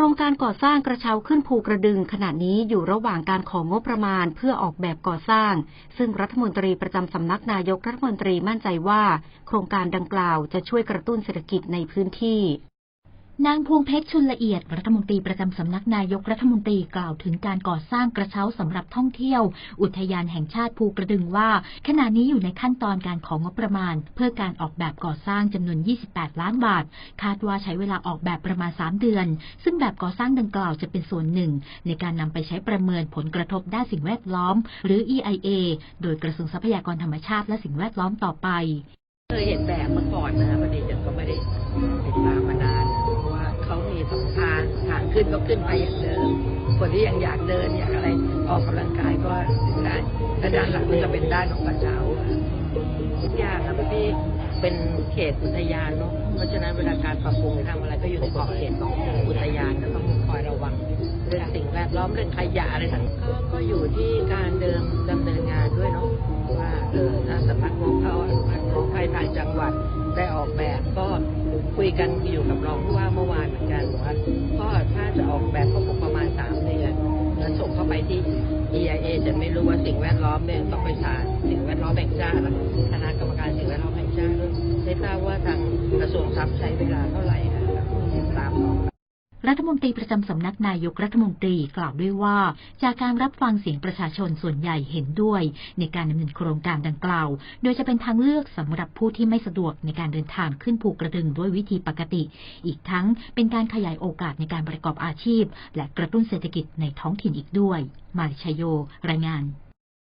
ครงการก่อสร้างกระเช้าขึ้นภูกระดึงขณะนี้อยู่ระหว่างการของงบประมาณเพื่อออกแบบก่อสร้าง ซึ่งรัฐมนตรีประจำสำนักนายกรัฐมนตรีมั่นใจว่า โครงการดังกล่าวจะช่วยกระตุ้นเศรษฐกิจในพื้นที่ นางพวงเพชรชุนละเอียด รัฐมนตรีประจำสำนักนายกรัฐมนตรีกล่าวถึงการก่อสร้างกระเช้าสำหรับท่องเที่ยว อุทยานแห่งชาติภูกระดึงว่า ขณะนี้อยู่ในขั้นตอนการของงบประมาณ เพื่อการออกแบบก่อสร้างจำนวน 28 ล้านบาท คาดว่าใช้เวลาออกแบบประมาณ 3 เดือน ซึ่งแบบก่อสร้างดังกล่าวจะเป็นส่วนหนึ่ง ในการนำไปใช้ประเมินผลกระทบด้านสิ่งแวดล้อม หรือ EIA โดยกระทรวงทรัพยากรธรรมชาติและสิ่งแวดล้อมต่อไปเคยเห็นแบบเมื่อก่อนนะพอดีฉันก็ไม่ ขึ้นก็ขึ้นไปอย่างเดิมคนที่ยังอยากเดินอยากอะไรออกกำลังกายก็ได้และด้านหลังมันจะเป็นด้านของกระเช้าทุกอย่างนะพี่เป็นเขตอุทยานเนาะเพราะฉะนั้นเวลาการปรับปรุงทำอะไรก็อยู่ในขอบเขตของอุทยานก็ต้องคอยระวังเรื่องสิ่งแวดล้อมเรื่องขยะอะไรต่างก็อยู่ที่การเดิมดำเนิน ออกแบบก็คุยกันอยู่กับรองผู้ว่าเมื่อวานเหมือนกันว่าก็ถ้าจะออกแบบก็คงประมาณสามเดือนแล้วส่งเข้าไปที่ EIA จะไม่รู้ว่าสิ่งแวดล้อมเนี่ยต้องไปศาลสิ่งแวดล้อมแห่งชาติและคณะกรรมการสิ่งแวดล้อมแห่งชาติด้วยไม่ทราบว่าทางกระทรวงทรัพย์ใช้เวลาเท่าไหร่นะครับติดตามต่อ รัฐมนตรีประจำสำนักนายกรัฐมนตรีกล่าวด้วยว่า จากการรับฟังเสียงประชาชนส่วนใหญ่เห็นด้วย ในการดำเนินโครงการดังกล่าว โดยจะเป็นทางเลือกสำหรับผู้ที่ไม่สะดวกในการเดินทางขึ้นภูกระดึงด้วยวิธีปกติ อีกทั้งเป็นการขยายโอกาสในการประกอบอาชีพ และกระตุ้นเศรษฐกิจในท้องถิ่นอีกด้วย มาริชยโย รายงาน